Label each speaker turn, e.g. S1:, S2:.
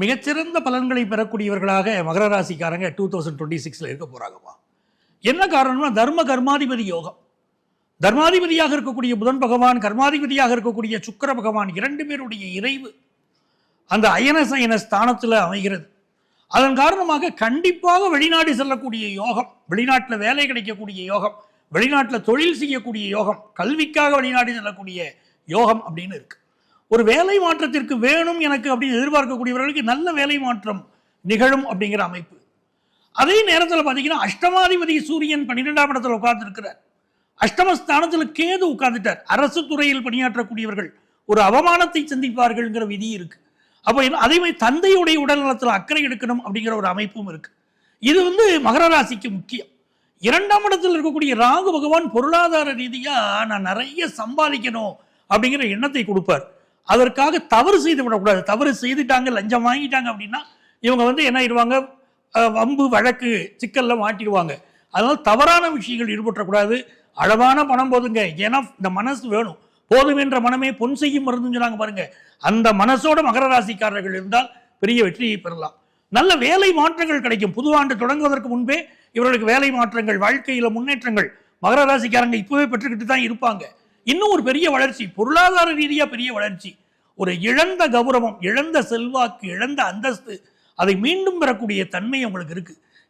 S1: மிகச்சிறந்த பலன்களை பெறக்கூடியவர்களாக மகர ராசிக்காரங்க டூ தௌசண்ட் டுவெண்ட்டி சிக்ஸில் இருக்க போகிறாங்கப்பா என்ன காரணம்னா தர்ம கர்மாதிபதி யோகம். தர்மாதிபதியாக இருக்கக்கூடிய புதன் பகவான் கர்மாதிபதியாக இருக்கக்கூடிய சுக்கிர பகவான் இரண்டு பேருடைய இறைவு அந்த அயனசயன ஸ்தானத்தில் அமைகிறது. அதன் காரணமாக கண்டிப்பாக வெளிநாடு செல்லக்கூடிய யோகம் வெளிநாட்டில் வேலை கிடைக்கக்கூடிய யோகம் வெளிநாட்டில் தொழில் செய்யக்கூடிய யோகம் கல்விக்காக வெளிநாடு செல்லக்கூடிய யோகம் அப்படின்னு இருக்குது ஒரு வேலை மாற்றத்திற்கு வேணும் எனக்கு அப்படின்னு எதிர்பார்க்கக்கூடியவர்களுக்கு நல்ல வேலை மாற்றம் நிகழும் அப்படிங்கிற அமைப்பு. அதே நேரத்தில் பார்த்தீங்கன்னா அஷ்டமாதிபதி சூரியன் பன்னிரெண்டாம் இடத்துல உட்கார்ந்துருக்கிறார். அஷ்டமஸ்தானத்தில் கேது உட்கார்ந்துட்டார். அரசு துறையில் பணியாற்றக்கூடியவர்கள் ஒரு அவமானத்தை சந்திப்பார்கள்ங்கிற விதி இருக்கு. அப்போ என்ன- அதே மாதிரி தந்தையுடைய உடல் நலத்தில் அக்கறை எடுக்கணும் அப்படிங்கிற ஒரு அமைப்பும் இருக்கு. இது வந்து மகர ராசிக்கு முக்கியம். இரண்டாம் இடத்தில் இருக்கக்கூடிய ராகு பகவான் பொருளாதார ரீதியாக நான் நிறைய சம்பாதிக்கணும் அப்படிங்கிற எண்ணத்தை கொடுப்பார். அதற்காக தவறு செய்து விடக்கூடாது. தவறு செய்துட்டாங்க லஞ்சம் வாங்கிட்டாங்க அப்படின்னா இவங்க வந்து என்ன ஆயிடுவாங்க? வம்பு வழக்கு சிக்கலில் மாட்டிடுவாங்க. அதனால் தவறான விஷயங்கள் ஈடுபட்டக்கூடாது அளவான பணம் போதுங்க. ஏன்னா இந்த மனசு வேணும். போதும் என்ற மனமே பொன் செய்யும் மருந்துன்னு சொன்னாங்க பாருங்க. அந்த மனசோட மகர ராசிக்காரர்கள் இருந்தால் பெரிய வெற்றியை பெறலாம். நல்ல வேலை மாற்றங்கள் கிடைக்கும். புது ஆண்டு தொடங்குவதற்கு முன்பே இவர்களுக்கு வேலை மாற்றங்கள் வாழ்க்கையில் முன்னேற்றங்கள் மகர ராசிக்காரங்க இப்போவே பெற்றுக்கிட்டு தான் இருப்பாங்க. இன்னும் ஒரு பெரிய வளர்ச்சி பொருளாதார ரீதியாக பெரிய வளர்ச்சி. ஒரு இழந்த கௌரவம் இழந்த செல்வாக்கு இழந்த அந்தஸ்து அதை மீண்டும் பெறக்கூடிய தன்மை உங்களுக்கு இருக்குது